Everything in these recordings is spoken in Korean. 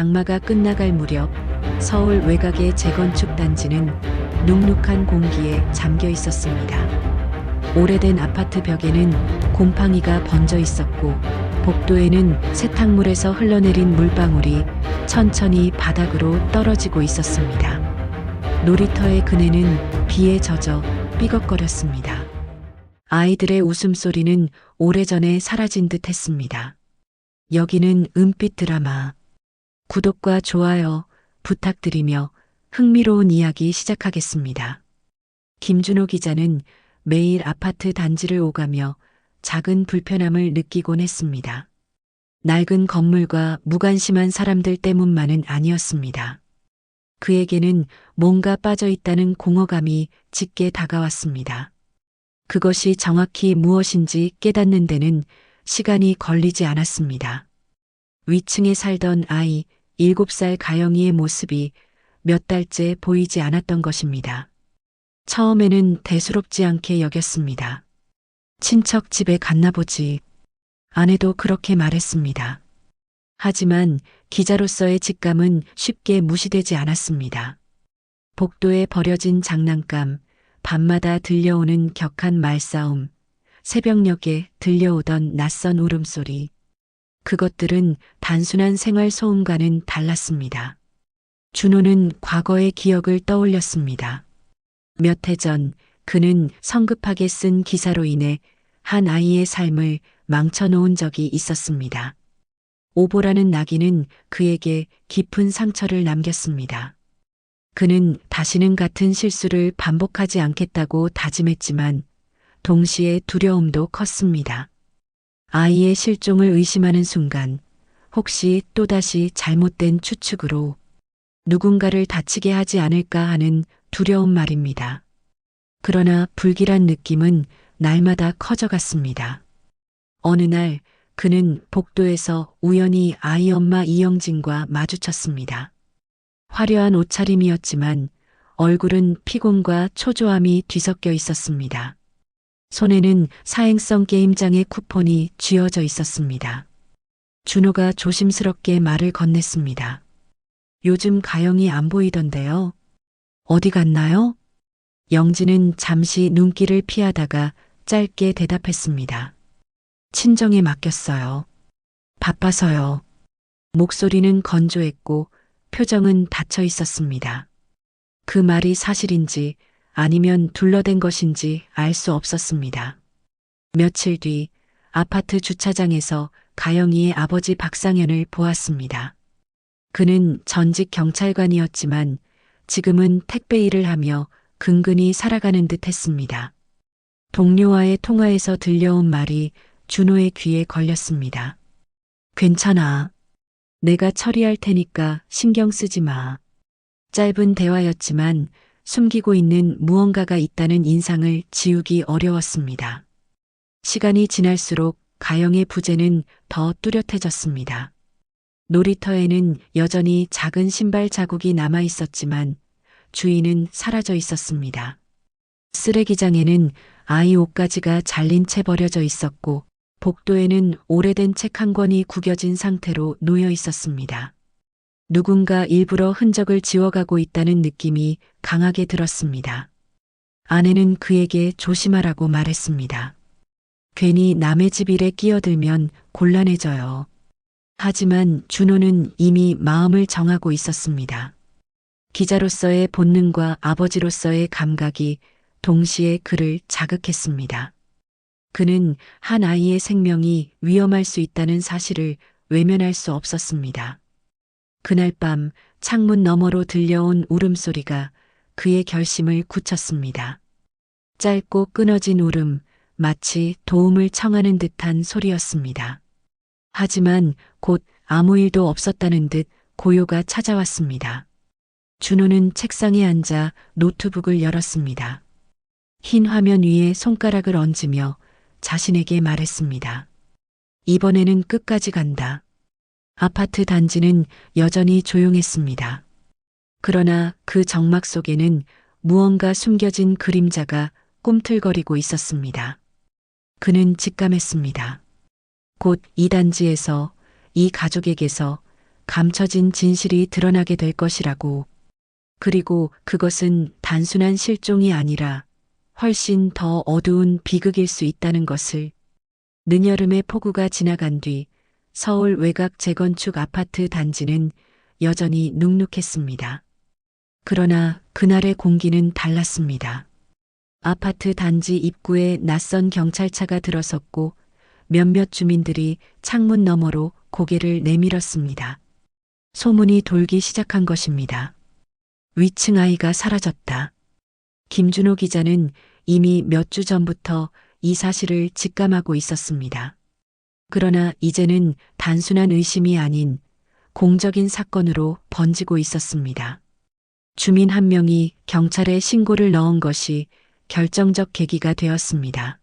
장마가 끝나갈 무렵 서울 외곽의 재건축 단지는 눅눅한 공기에 잠겨 있었습니다. 오래된 아파트 벽에는 곰팡이가 번져 있었고 복도에는 세탁물에서 흘러내린 물방울이 천천히 바닥으로 떨어지고 있었습니다. 놀이터의 그네는 비에 젖어 삐걱거렸습니다. 아이들의 웃음소리는 오래전에 사라진 듯 했습니다. 여기는 은빛 드라마. 구독과 좋아요 부탁드리며 흥미로운 이야기 시작하겠습니다. 김준호 기자는 매일 아파트 단지를 오가며 작은 불편함을 느끼곤 했습니다. 낡은 건물과 무관심한 사람들 때문만은 아니었습니다. 그에게는 뭔가 빠져 있다는 공허감이 짙게 다가왔습니다. 그것이 정확히 무엇인지 깨닫는 데는 시간이 걸리지 않았습니다. 위층에 살던 아이 7살 가영이의 모습이 몇 달째 보이지 않았던 것입니다. 처음에는 대수롭지 않게 여겼습니다. 친척 집에 갔나 보지. 아내도 그렇게 말했습니다. 하지만 기자로서의 직감은 쉽게 무시되지 않았습니다. 복도에 버려진 장난감, 밤마다 들려오는 격한 말싸움, 새벽녘에 들려오던 낯선 울음소리. 그것들은 단순한 생활 소음과는 달랐습니다. 준호는 과거의 기억을 떠올렸습니다. 몇 해 전 그는 성급하게 쓴 기사로 인해 한 아이의 삶을 망쳐놓은 적이 있었습니다. 오보라는 낙인은 그에게 깊은 상처를 남겼습니다. 그는 다시는 같은 실수를 반복하지 않겠다고 다짐했지만 동시에 두려움도 컸습니다. 아이의 실종을 의심하는 순간 혹시 또다시 잘못된 추측으로 누군가를 다치게 하지 않을까 하는 두려움 말입니다. 그러나 불길한 느낌은 날마다 커져갔습니다. 어느 날 그는 복도에서 우연히 아이 엄마 이영진과 마주쳤습니다. 화려한 옷차림이었지만 얼굴은 피곤과 초조함이 뒤섞여 있었습니다. 손에는 사행성 게임장의 쿠폰이 쥐어져 있었습니다. 준호가 조심스럽게 말을 건넸습니다. 요즘 가영이 안 보이던데요. 어디 갔나요? 영진은 잠시 눈길을 피하다가 짧게 대답했습니다. 친정에 맡겼어요. 바빠서요. 목소리는 건조했고 표정은 닫혀 있었습니다. 그 말이 사실인지 아니면 둘러댄 것인지 알 수 없었습니다. 며칠 뒤 아파트 주차장에서 가영이의 아버지 박상현을 보았습니다. 그는 전직 경찰관이었지만 지금은 택배 일을 하며 근근히 살아가는 듯 했습니다. 동료와의 통화에서 들려온 말이 준호의 귀에 걸렸습니다. 괜찮아. 내가 처리할 테니까 신경 쓰지 마. 짧은 대화였지만 숨기고 있는 무언가가 있다는 인상을 지우기 어려웠습니다. 시간이 지날수록 가영의 부재는 더 뚜렷해졌습니다. 놀이터에는 여전히 작은 신발 자국이 남아 있었지만 주인은 사라져 있었습니다. 쓰레기장에는 아이 옷가지가 잘린 채 버려져 있었고 복도에는 오래된 책 한 권이 구겨진 상태로 놓여 있었습니다. 누군가 일부러 흔적을 지워가고 있다는 느낌이 강하게 들었습니다. 아내는 그에게 조심하라고 말했습니다. 괜히 남의 집 일에 끼어들면 곤란해져요. 하지만 준호는 이미 마음을 정하고 있었습니다. 기자로서의 본능과 아버지로서의 감각이 동시에 그를 자극했습니다. 그는 한 아이의 생명이 위험할 수 있다는 사실을 외면할 수 없었습니다. 그날 밤 창문 너머로 들려온 울음소리가 그의 결심을 굳혔습니다. 짧고 끊어진 울음, 마치 도움을 청하는 듯한 소리였습니다. 하지만 곧 아무 일도 없었다는 듯 고요가 찾아왔습니다. 준호는 책상에 앉아 노트북을 열었습니다. 흰 화면 위에 손가락을 얹으며 자신에게 말했습니다. 이번에는 끝까지 간다. 아파트 단지는 여전히 조용했습니다. 그러나 그 정막 속에는 무언가 숨겨진 그림자가 꿈틀거리고 있었습니다. 그는 직감했습니다. 곧 이 단지에서 이 가족에게서 감춰진 진실이 드러나게 될 것이라고. 그리고 그것은 단순한 실종이 아니라 훨씬 더 어두운 비극일 수 있다는 것을 늦여름의 폭우가 지나간 뒤 서울 외곽 재건축 아파트 단지는 여전히 눅눅했습니다. 그러나 그날의 공기는 달랐습니다. 아파트 단지 입구에 낯선 경찰차가 들어섰고 몇몇 주민들이 창문 너머로 고개를 내밀었습니다. 소문이 돌기 시작한 것입니다. 위층 아이가 사라졌다. 김준호 기자는 이미 몇 주 전부터 이 사실을 직감하고 있었습니다. 그러나 이제는 단순한 의심이 아닌 공적인 사건으로 번지고 있었습니다. 주민 한 명이 경찰에 신고를 넣은 것이 결정적 계기가 되었습니다.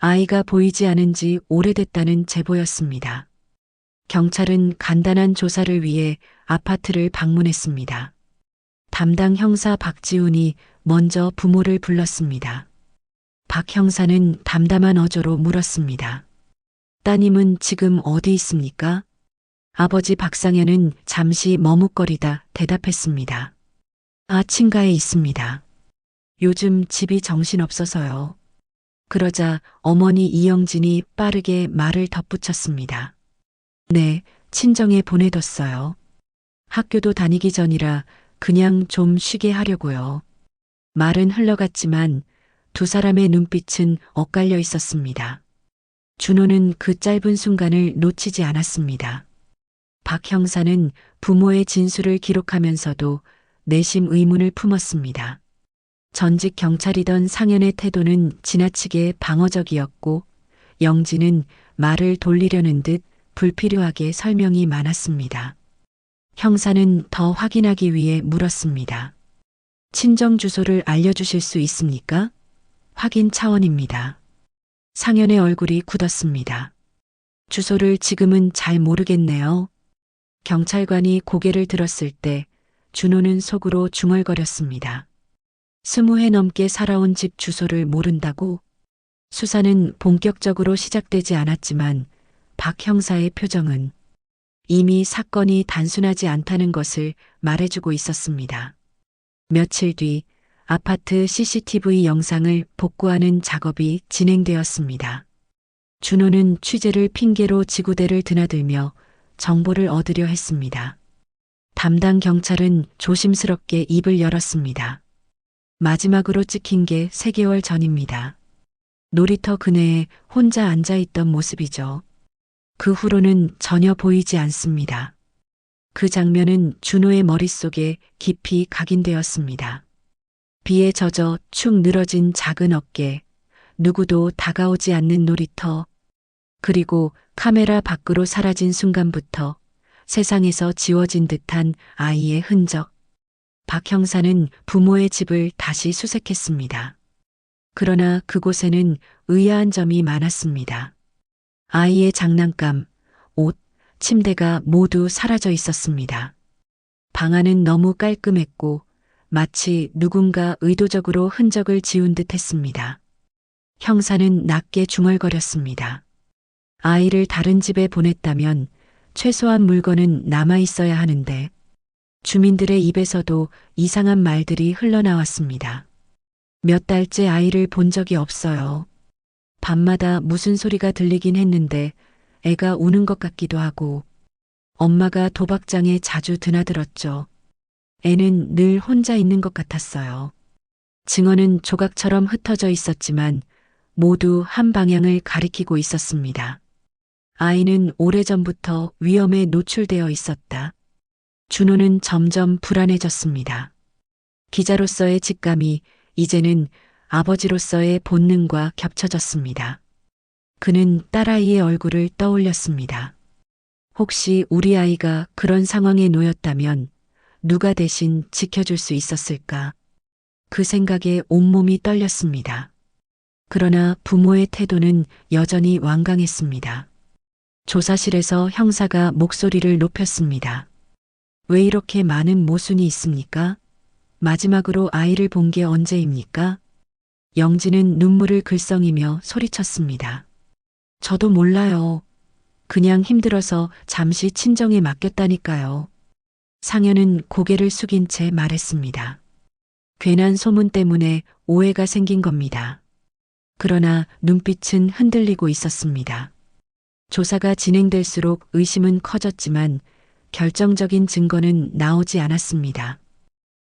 아이가 보이지 않은 지 오래됐다는 제보였습니다. 경찰은 간단한 조사를 위해 아파트를 방문했습니다. 담당 형사 박지훈이 먼저 부모를 불렀습니다. 박 형사는 담담한 어조로 물었습니다. 따님은 지금 어디 있습니까? 아버지 박상현은 잠시 머뭇거리다 대답했습니다. 아, 친가에 있습니다. 요즘 집이 정신없어서요. 그러자 어머니 이영진이 빠르게 말을 덧붙였습니다. 네, 친정에 보내뒀어요. 학교도 다니기 전이라 그냥 좀 쉬게 하려고요. 말은 흘러갔지만 두 사람의 눈빛은 엇갈려 있었습니다. 준호는 그 짧은 순간을 놓치지 않았습니다. 박 형사는 부모의 진술을 기록하면서도 내심 의문을 품었습니다. 전직 경찰이던 상현의 태도는 지나치게 방어적이었고 영진은 말을 돌리려는 듯 불필요하게 설명이 많았습니다. 형사는 더 확인하기 위해 물었습니다. 친정 주소를 알려주실 수 있습니까? 확인 차원입니다. 상현의 얼굴이 굳었습니다. 주소를 지금은 잘 모르겠네요. 경찰관이 고개를 들었을 때 준호는 속으로 중얼거렸습니다. 스무 해 넘게 살아온 집 주소를 모른다고? 수사는 본격적으로 시작되지 않았지만 박 형사의 표정은 이미 사건이 단순하지 않다는 것을 말해주고 있었습니다. 며칠 뒤 아파트 CCTV 영상을 복구하는 작업이 진행되었습니다. 준호는 취재를 핑계로 지구대를 드나들며 정보를 얻으려 했습니다. 담당 경찰은 조심스럽게 입을 열었습니다. 마지막으로 찍힌 게 3개월 전입니다. 놀이터 그네에 혼자 앉아 있던 모습이죠. 그 후로는 전혀 보이지 않습니다. 그 장면은 준호의 머릿속에 깊이 각인되었습니다. 비에 젖어 축 늘어진 작은 어깨, 누구도 다가오지 않는 놀이터, 그리고 카메라 밖으로 사라진 순간부터 세상에서 지워진 듯한 아이의 흔적. 박 형사는 부모의 집을 다시 수색했습니다. 그러나 그곳에는 의아한 점이 많았습니다. 아이의 장난감, 옷, 침대가 모두 사라져 있었습니다. 방 안은 너무 깔끔했고 마치 누군가 의도적으로 흔적을 지운 듯 했습니다. 형사는 낮게 중얼거렸습니다. 아이를 다른 집에 보냈다면 최소한 물건은 남아 있어야 하는데 주민들의 입에서도 이상한 말들이 흘러나왔습니다. 몇 달째 아이를 본 적이 없어요. 밤마다 무슨 소리가 들리긴 했는데 애가 우는 것 같기도 하고 엄마가 도박장에 자주 드나들었죠. 애는 늘 혼자 있는 것 같았어요. 증언은 조각처럼 흩어져 있었지만 모두 한 방향을 가리키고 있었습니다. 아이는 오래전부터 위험에 노출되어 있었다. 준호는 점점 불안해졌습니다. 기자로서의 직감이 이제는 아버지로서의 본능과 겹쳐졌습니다. 그는 딸아이의 얼굴을 떠올렸습니다. 혹시 우리 아이가 그런 상황에 놓였다면 누가 대신 지켜줄 수 있었을까? 그 생각에 온몸이 떨렸습니다. 그러나 부모의 태도는 여전히 완강했습니다. 조사실에서 형사가 목소리를 높였습니다. 왜 이렇게 많은 모순이 있습니까? 마지막으로 아이를 본 게 언제입니까? 영진은 눈물을 글썽이며 소리쳤습니다. 저도 몰라요. 그냥 힘들어서 잠시 친정에 맡겼다니까요. 상현은 고개를 숙인 채 말했습니다. 괜한 소문 때문에 오해가 생긴 겁니다. 그러나 눈빛은 흔들리고 있었습니다. 조사가 진행될수록 의심은 커졌지만 결정적인 증거는 나오지 않았습니다.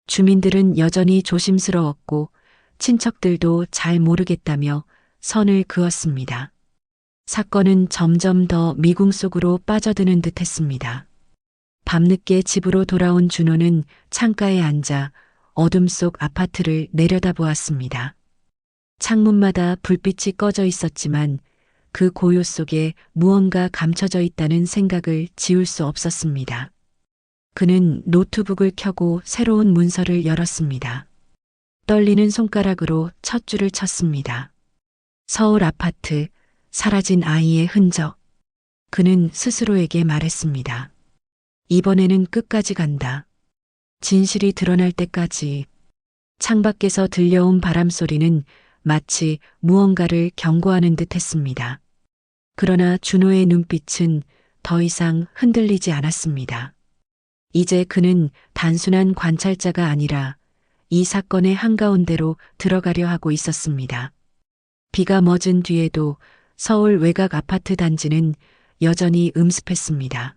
주민들은 여전히 조심스러웠고 친척들도 잘 모르겠다며 선을 그었습니다. 사건은 점점 더 미궁 속으로 빠져드는 듯 했습니다. 밤늦게 집으로 돌아온 준호는 창가에 앉아 어둠 속 아파트를 내려다보았습니다. 창문마다 불빛이 꺼져 있었지만 그 고요 속에 무언가 감춰져 있다는 생각을 지울 수 없었습니다. 그는 노트북을 켜고 새로운 문서를 열었습니다. 떨리는 손가락으로 첫 줄을 쳤습니다. 서울 아파트, 사라진 아이의 흔적. 그는 스스로에게 말했습니다. 이번에는 끝까지 간다. 진실이 드러날 때까지. 창밖에서 들려온 바람 소리는 마치 무언가를 경고하는 듯 했습니다. 그러나 준호의 눈빛은 더 이상 흔들리지 않았습니다. 이제 그는 단순한 관찰자가 아니라 이 사건의 한가운데로 들어가려 하고 있었습니다. 비가 멎은 뒤에도 서울 외곽 아파트 단지는 여전히 음습했습니다.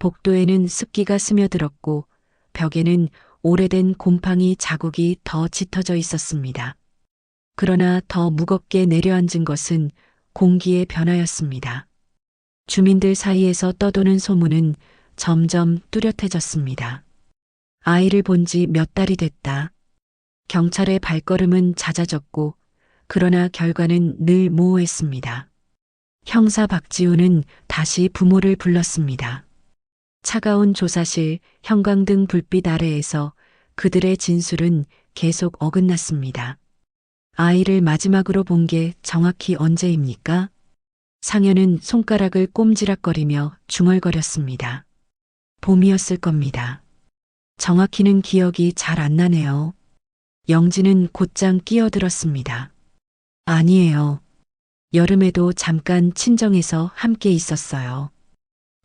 복도에는 습기가 스며들었고 벽에는 오래된 곰팡이 자국이 더 짙어져 있었습니다. 그러나 더 무겁게 내려앉은 것은 공기의 변화였습니다. 주민들 사이에서 떠도는 소문은 점점 뚜렷해졌습니다. 아이를 본 지 몇 달이 됐다. 경찰의 발걸음은 잦아졌고, 그러나 결과는 늘 모호했습니다. 형사 박지우는 다시 부모를 불렀습니다. 차가운 조사실, 형광등 불빛 아래에서 그들의 진술은 계속 어긋났습니다. 아이를 마지막으로 본 게 정확히 언제입니까? 상현은 손가락을 꼼지락거리며 중얼거렸습니다. 봄이었을 겁니다. 정확히는 기억이 잘 안 나네요. 영지는 곧장 끼어들었습니다. 아니에요. 여름에도 잠깐 친정에서 함께 있었어요.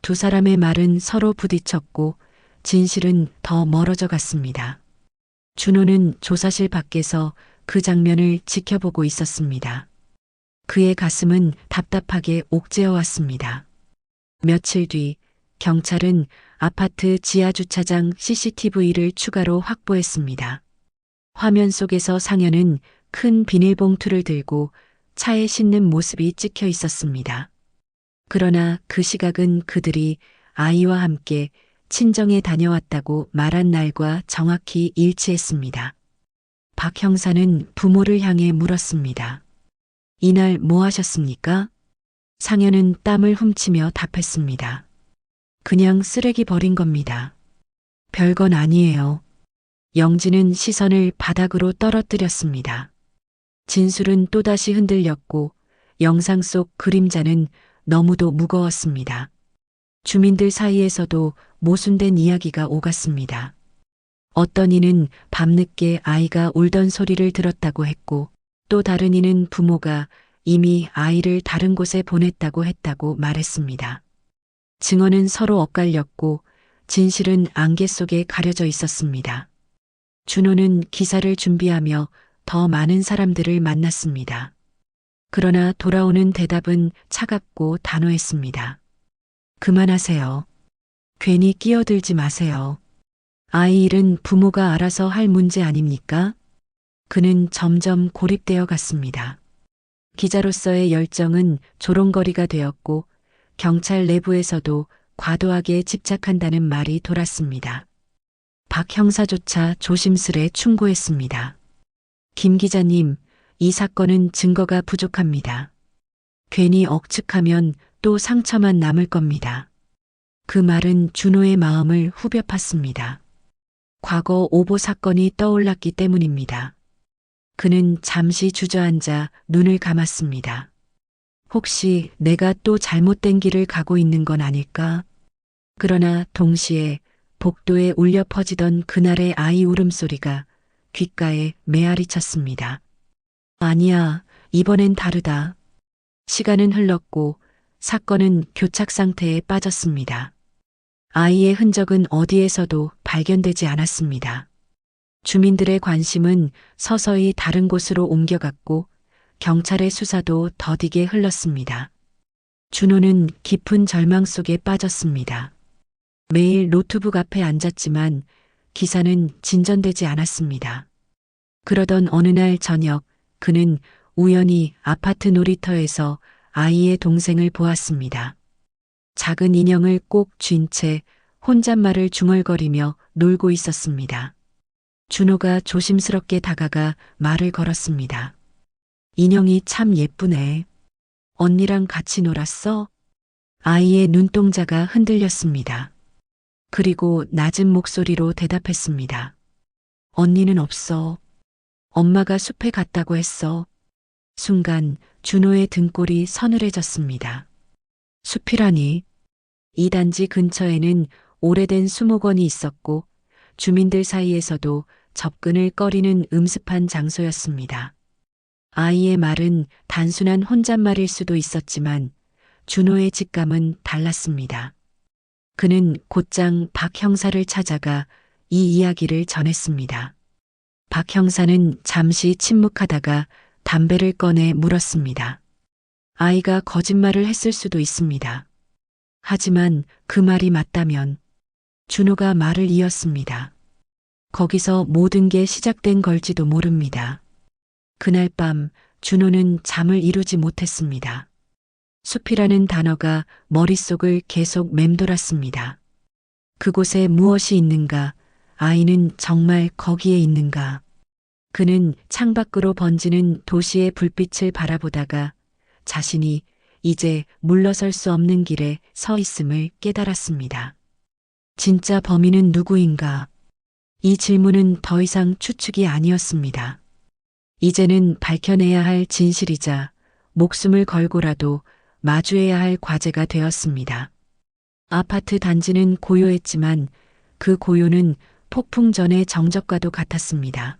두 사람의 말은 서로 부딪혔고 진실은 더 멀어져 갔습니다. 준호는 조사실 밖에서 그 장면을 지켜보고 있었습니다. 그의 가슴은 답답하게 옥죄어 왔습니다. 며칠 뒤 경찰은 아파트 지하주차장 CCTV를 추가로 확보했습니다. 화면 속에서 상현은 큰 비닐봉투를 들고 차에 싣는 모습이 찍혀 있었습니다. 그러나 그 시각은 그들이 아이와 함께 친정에 다녀왔다고 말한 날과 정확히 일치했습니다. 박 형사는 부모를 향해 물었습니다. 이날 뭐 하셨습니까? 상현은 땀을 훔치며 답했습니다. 그냥 쓰레기 버린 겁니다. 별건 아니에요. 영지는 시선을 바닥으로 떨어뜨렸습니다. 진술은 또다시 흔들렸고 영상 속 그림자는 너무도 무거웠습니다. 주민들 사이에서도 모순된 이야기가 오갔습니다. 어떤 이는 밤늦게 아이가 울던 소리를 들었다고 했고 또 다른 이는 부모가 이미 아이를 다른 곳에 보냈다고 했다고 말했습니다. 증언은 서로 엇갈렸고 진실은 안개 속에 가려져 있었습니다. 준호는 기사를 준비하며 더 많은 사람들을 만났습니다. 그러나 돌아오는 대답은 차갑고 단호했습니다. 그만하세요. 괜히 끼어들지 마세요. 아이 일은 부모가 알아서 할 문제 아닙니까? 그는 점점 고립되어 갔습니다. 기자로서의 열정은 조롱거리가 되었고 경찰 내부에서도 과도하게 집착한다는 말이 돌았습니다. 박 형사조차 조심스레 충고했습니다. 김 기자님, 이 사건은 증거가 부족합니다. 괜히 억측하면 또 상처만 남을 겁니다. 그 말은 준호의 마음을 후벼 팠습니다. 과거 오보 사건이 떠올랐기 때문입니다. 그는 잠시 주저앉아 눈을 감았습니다. 혹시 내가 또 잘못된 길을 가고 있는 건 아닐까? 그러나 동시에 복도에 울려 퍼지던 그날의 아이 울음소리가 귓가에 메아리 쳤습니다. 아니야, 이번엔 다르다. 시간은 흘렀고 사건은 교착 상태에 빠졌습니다. 아이의 흔적은 어디에서도 발견되지 않았습니다. 주민들의 관심은 서서히 다른 곳으로 옮겨갔고 경찰의 수사도 더디게 흘렀습니다. 준호는 깊은 절망 속에 빠졌습니다. 매일 노트북 앞에 앉았지만 기사는 진전되지 않았습니다. 그러던 어느 날 저녁 그는 우연히 아파트 놀이터에서 아이의 동생을 보았습니다. 작은 인형을 꼭 쥔 채 혼잣말을 중얼거리며 놀고 있었습니다. 준호가 조심스럽게 다가가 말을 걸었습니다. 인형이 참 예쁘네. 언니랑 같이 놀았어? 아이의 눈동자가 흔들렸습니다. 그리고 낮은 목소리로 대답했습니다. 언니는 없어. 엄마가 숲에 갔다고 했어. 순간 준호의 등골이 서늘해졌습니다. 숲이라니. 이 단지 근처에는 오래된 수목원이 있었고 주민들 사이에서도 접근을 꺼리는 음습한 장소였습니다. 아이의 말은 단순한 혼잣말일 수도 있었지만 준호의 직감은 달랐습니다. 그는 곧장 박 형사를 찾아가 이 이야기를 전했습니다. 박 형사는 잠시 침묵하다가 담배를 꺼내 물었습니다. 아이가 거짓말을 했을 수도 있습니다. 하지만 그 말이 맞다면 준호가 말을 이었습니다. 거기서 모든 게 시작된 걸지도 모릅니다. 그날 밤 준호는 잠을 이루지 못했습니다. 숲이라는 단어가 머릿속을 계속 맴돌았습니다. 그곳에 무엇이 있는가? 아이는 정말 거기에 있는가? 그는 창밖으로 번지는 도시의 불빛을 바라보다가 자신이 이제 물러설 수 없는 길에 서 있음을 깨달았습니다. 진짜 범인은 누구인가? 이 질문은 더 이상 추측이 아니었습니다. 이제는 밝혀내야 할 진실이자 목숨을 걸고라도 마주해야 할 과제가 되었습니다. 아파트 단지는 고요했지만 그 고요는 폭풍 전의 정적과도 같았습니다.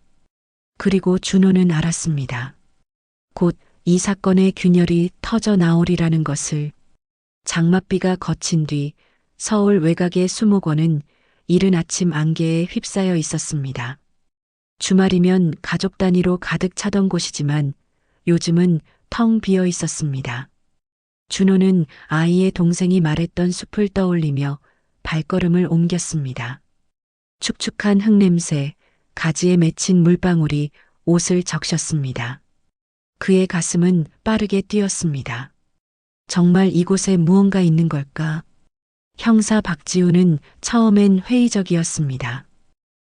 그리고 준호는 알았습니다. 곧 이 사건의 균열이 터져 나오리라는 것을 장맛비가 거친 뒤 서울 외곽의 수목원은 이른 아침 안개에 휩싸여 있었습니다. 주말이면 가족 단위로 가득 차던 곳이지만 요즘은 텅 비어 있었습니다. 준호는 아이의 동생이 말했던 숲을 떠올리며 발걸음을 옮겼습니다. 축축한 흙냄새, 가지에 맺힌 물방울이 옷을 적셨습니다. 그의 가슴은 빠르게 뛰었습니다. 정말 이곳에 무언가 있는 걸까? 형사 박지우는 처음엔 회의적이었습니다.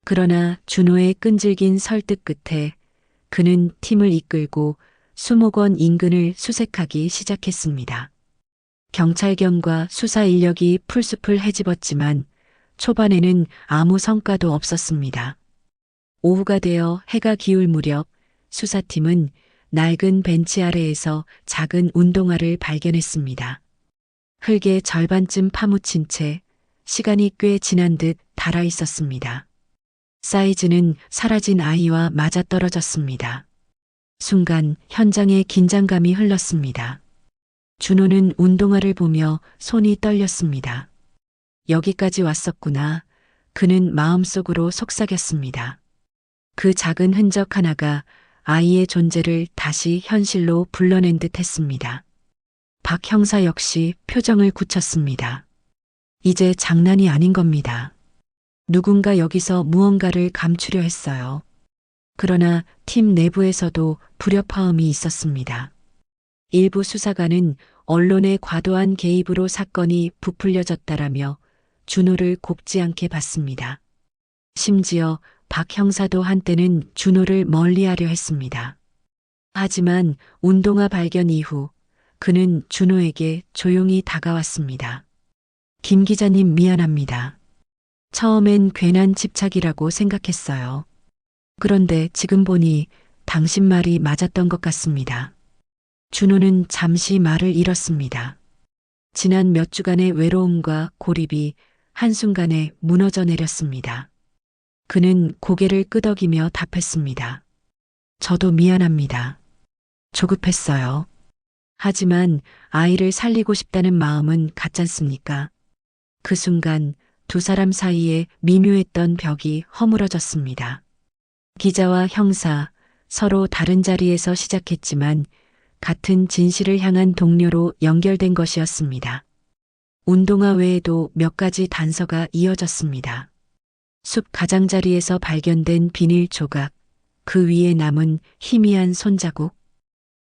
그러나 준호의 끈질긴 설득 끝에 그는 팀을 이끌고 수목원 인근을 수색하기 시작했습니다. 경찰견과 수사 인력이 풀숲을 헤집었지만 초반에는 아무 성과도 없었습니다. 오후가 되어 해가 기울 무렵 수사팀은 낡은 벤치 아래에서 작은 운동화를 발견했습니다. 흙에 절반쯤 파묻힌 채 시간이 꽤 지난 듯 달아 있었습니다. 사이즈는 사라진 아이와 맞아떨어졌습니다. 순간 현장에 긴장감이 흘렀습니다. 준호는 운동화를 보며 손이 떨렸습니다. 여기까지 왔었구나. 그는 마음속으로 속삭였습니다. 그 작은 흔적 하나가 아이의 존재를 다시 현실로 불러낸 듯 했습니다. 박 형사 역시 표정을 굳혔습니다. 이제 장난이 아닌 겁니다. 누군가 여기서 무언가를 감추려 했어요. 그러나 팀 내부에서도 불협화음이 있었습니다. 일부 수사관은 언론의 과도한 개입으로 사건이 부풀려졌다라며 준호를 곱지 않게 봤습니다. 심지어 박 형사도 한때는 준호를 멀리하려 했습니다. 하지만 운동화 발견 이후 그는 준호에게 조용히 다가왔습니다. 김 기자님 미안합니다. 처음엔 괜한 집착이라고 생각했어요. 그런데 지금 보니 당신 말이 맞았던 것 같습니다. 준호는 잠시 말을 잃었습니다. 지난 몇 주간의 외로움과 고립이 한순간에 무너져 내렸습니다. 그는 고개를 끄덕이며 답했습니다. 저도 미안합니다. 조급했어요. 하지만 아이를 살리고 싶다는 마음은 같잖습니까? 그 순간 두 사람 사이에 미묘했던 벽이 허물어졌습니다. 기자와 형사, 서로 다른 자리에서 시작했지만 같은 진실을 향한 동료로 연결된 것이었습니다. 운동화 외에도 몇 가지 단서가 이어졌습니다. 숲 가장자리에서 발견된 비닐 조각, 그 위에 남은 희미한 손자국,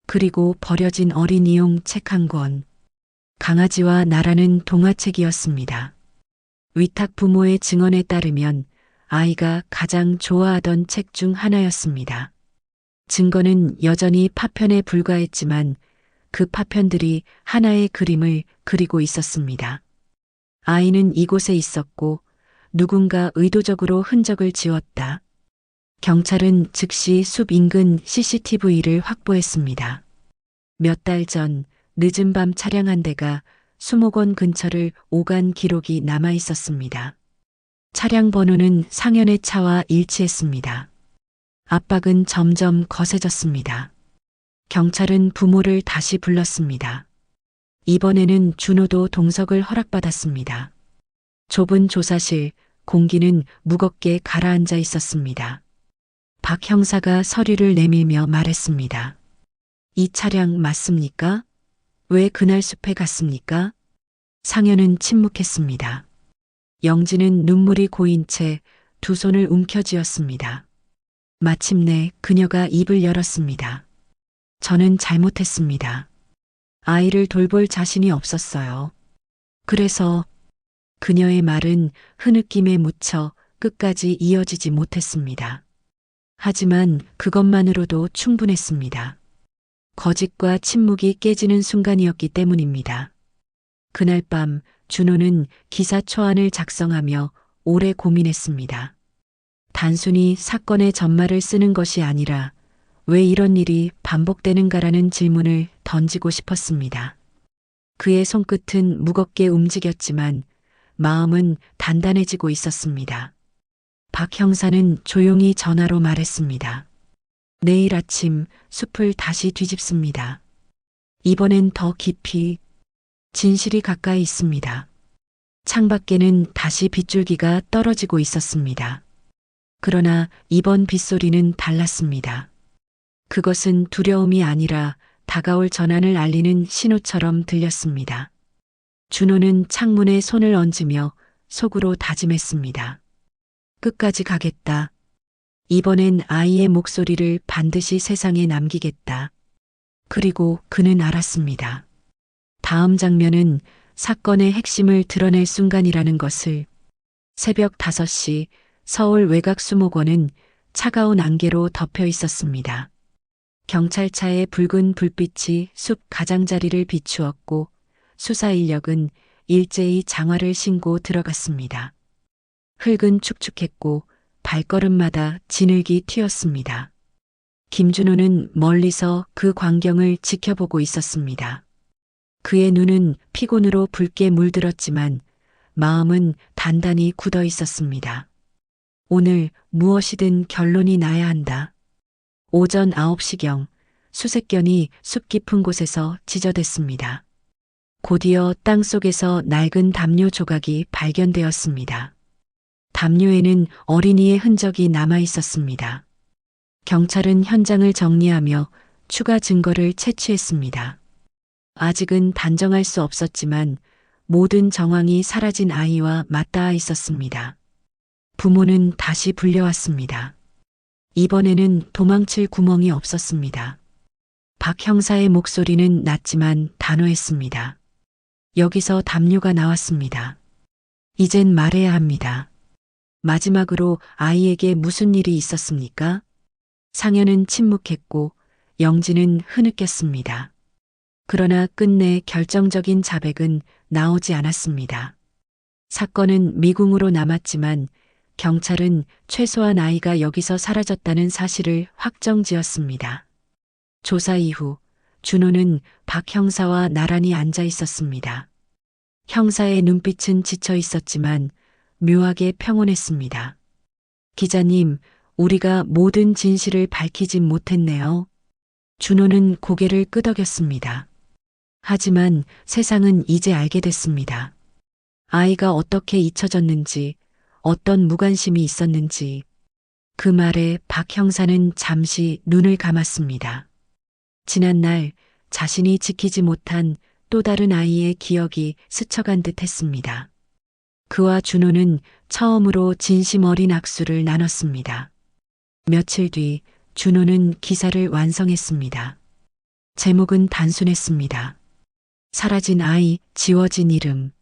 그리고 버려진 어린이용 책 한 권. 강아지와 나라는 동화책이었습니다. 위탁 부모의 증언에 따르면 아이가 가장 좋아하던 책 중 하나였습니다. 증거는 여전히 파편에 불과했지만 그 파편들이 하나의 그림을 그리고 있었습니다. 아이는 이곳에 있었고 누군가 의도적으로 흔적을 지웠다. 경찰은 즉시 숲 인근 CCTV를 확보했습니다. 몇 달 전 늦은 밤 차량 한 대가 수목원 근처를 오간 기록이 남아 있었습니다. 차량 번호는 상현의 차와 일치했습니다. 압박은 점점 거세졌습니다. 경찰은 부모를 다시 불렀습니다. 이번에는 준호도 동석을 허락받았습니다. 좁은 조사실, 공기는 무겁게 가라앉아 있었습니다. 박 형사가 서류를 내밀며 말했습니다. 이 차량 맞습니까? 왜 그날 숲에 갔습니까? 상현은 침묵했습니다. 영진은 눈물이 고인 채 두 손을 움켜쥐었습니다. 마침내 그녀가 입을 열었습니다. 저는 잘못했습니다. 아이를 돌볼 자신이 없었어요. 그래서 그녀의 말은 흐느낌에 묻혀 끝까지 이어지지 못했습니다. 하지만 그것만으로도 충분했습니다. 거짓과 침묵이 깨지는 순간이었기 때문입니다. 그날 밤 준호는 기사 초안을 작성하며 오래 고민했습니다. 단순히 사건의 전말을 쓰는 것이 아니라 왜 이런 일이 반복되는가라는 질문을 던지고 싶었습니다. 그의 손끝은 무겁게 움직였지만 마음은 단단해지고 있었습니다. 박 형사는 조용히 전화로 말했습니다. 내일 아침 숲을 다시 뒤집습니다. 이번엔 더 깊이 진실이 가까이 있습니다. 창밖에는 다시 빗줄기가 떨어지고 있었습니다. 그러나 이번 빗소리는 달랐습니다. 그것은 두려움이 아니라 다가올 전환을 알리는 신호처럼 들렸습니다. 준호는 창문에 손을 얹으며 속으로 다짐했습니다. 끝까지 가겠다. 이번엔 아이의 목소리를 반드시 세상에 남기겠다. 그리고 그는 알았습니다. 다음 장면은 사건의 핵심을 드러낼 순간이라는 것을 새벽 5시 서울 외곽수목원은 차가운 안개로 덮여 있었습니다. 경찰차의 붉은 불빛이 숲 가장자리를 비추었고 수사 인력은 일제히 장화를 신고 들어갔습니다. 흙은 축축했고 발걸음마다 진흙이 튀었습니다. 김준호는 멀리서 그 광경을 지켜보고 있었습니다. 그의 눈은 피곤으로 붉게 물들었지만 마음은 단단히 굳어 있었습니다. 오늘 무엇이든 결론이 나야 한다. 오전 9시경 수색견이 숲 깊은 곳에서 지저댔습니다. 곧이어 땅 속에서 낡은 담요 조각이 발견되었습니다. 담요에는 어린이의 흔적이 남아 있었습니다. 경찰은 현장을 정리하며 추가 증거를 채취했습니다. 아직은 단정할 수 없었지만 모든 정황이 사라진 아이와 맞닿아 있었습니다. 부모는 다시 불려왔습니다. 이번에는 도망칠 구멍이 없었습니다. 박 형사의 목소리는 낮지만 단호했습니다. 여기서 담요가 나왔습니다. 이젠 말해야 합니다. 마지막으로 아이에게 무슨 일이 있었습니까? 상현은 침묵했고 영진은 흐느꼈습니다. 그러나 끝내 결정적인 자백은 나오지 않았습니다. 사건은 미궁으로 남았지만 경찰은 최소한 아이가 여기서 사라졌다는 사실을 확정 지었습니다. 조사 이후 준호는 박 형사와 나란히 앉아 있었습니다. 형사의 눈빛은 지쳐 있었지만 묘하게 평온했습니다. 기자님, 우리가 모든 진실을 밝히진 못했네요. 준호는 고개를 끄덕였습니다. 하지만 세상은 이제 알게 됐습니다. 아이가 어떻게 잊혀졌는지, 어떤 무관심이 있었는지, 그 말에 박 형사는 잠시 눈을 감았습니다. 지난날 자신이 지키지 못한 또 다른 아이의 기억이 스쳐간 듯 했습니다. 그와 준호는 처음으로 진심 어린 악수를 나눴습니다. 며칠 뒤 준호는 기사를 완성했습니다. 제목은 단순했습니다. 사라진 아이, 지워진 이름.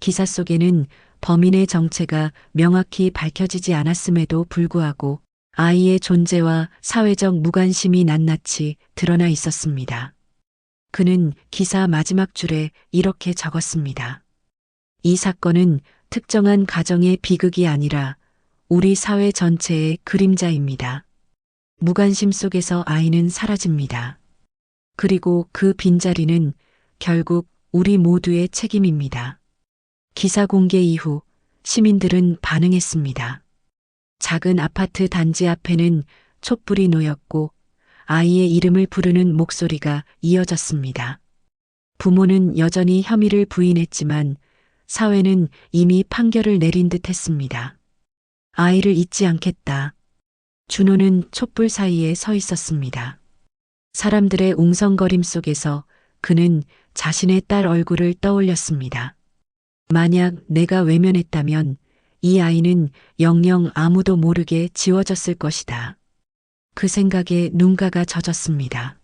기사 속에는 범인의 정체가 명확히 밝혀지지 않았음에도 불구하고 아이의 존재와 사회적 무관심이 낱낱이 드러나 있었습니다. 그는 기사 마지막 줄에 이렇게 적었습니다. 이 사건은 특정한 가정의 비극이 아니라 우리 사회 전체의 그림자입니다. 무관심 속에서 아이는 사라집니다. 그리고 그 빈자리는 결국 우리 모두의 책임입니다. 기사 공개 이후 시민들은 반응했습니다. 작은 아파트 단지 앞에는 촛불이 놓였고 아이의 이름을 부르는 목소리가 이어졌습니다. 부모는 여전히 혐의를 부인했지만 사회는 이미 판결을 내린 듯 했습니다. 아이를 잊지 않겠다. 준호는 촛불 사이에 서 있었습니다. 사람들의 웅성거림 속에서 그는 자신의 딸 얼굴을 떠올렸습니다. 만약 내가 외면했다면 이 아이는 영영 아무도 모르게 지워졌을 것이다. 그 생각에 눈가가 젖었습니다.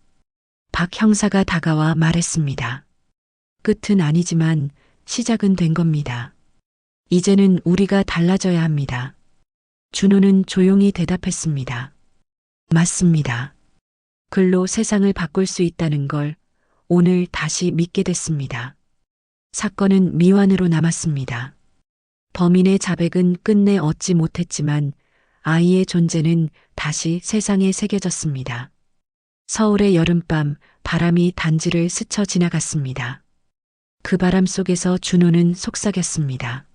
박 형사가 다가와 말했습니다. 끝은 아니지만 시작은 된 겁니다. 이제는 우리가 달라져야 합니다. 준호는 조용히 대답했습니다. 맞습니다. 글로 세상을 바꿀 수 있다는 걸 오늘 다시 믿게 됐습니다. 사건은 미완으로 남았습니다. 범인의 자백은 끝내 얻지 못했지만 아이의 존재는 다시 세상에 새겨졌습니다. 서울의 여름밤 바람이 단지를 스쳐 지나갔습니다. 그 바람 속에서 준호는 속삭였습니다.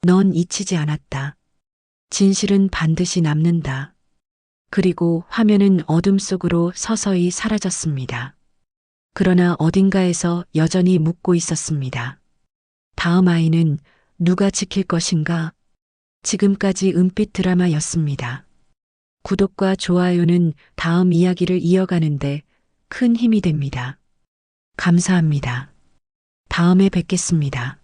넌 잊히지 않았다. 진실은 반드시 남는다. 그리고 화면은 어둠 속으로 서서히 사라졌습니다. 그러나 어딘가에서 여전히 묻고 있었습니다. 다음 아이는 누가 지킬 것인가? 지금까지 은빛 드라마였습니다. 구독과 좋아요는 다음 이야기를 이어가는데 큰 힘이 됩니다. 감사합니다. 다음에 뵙겠습니다.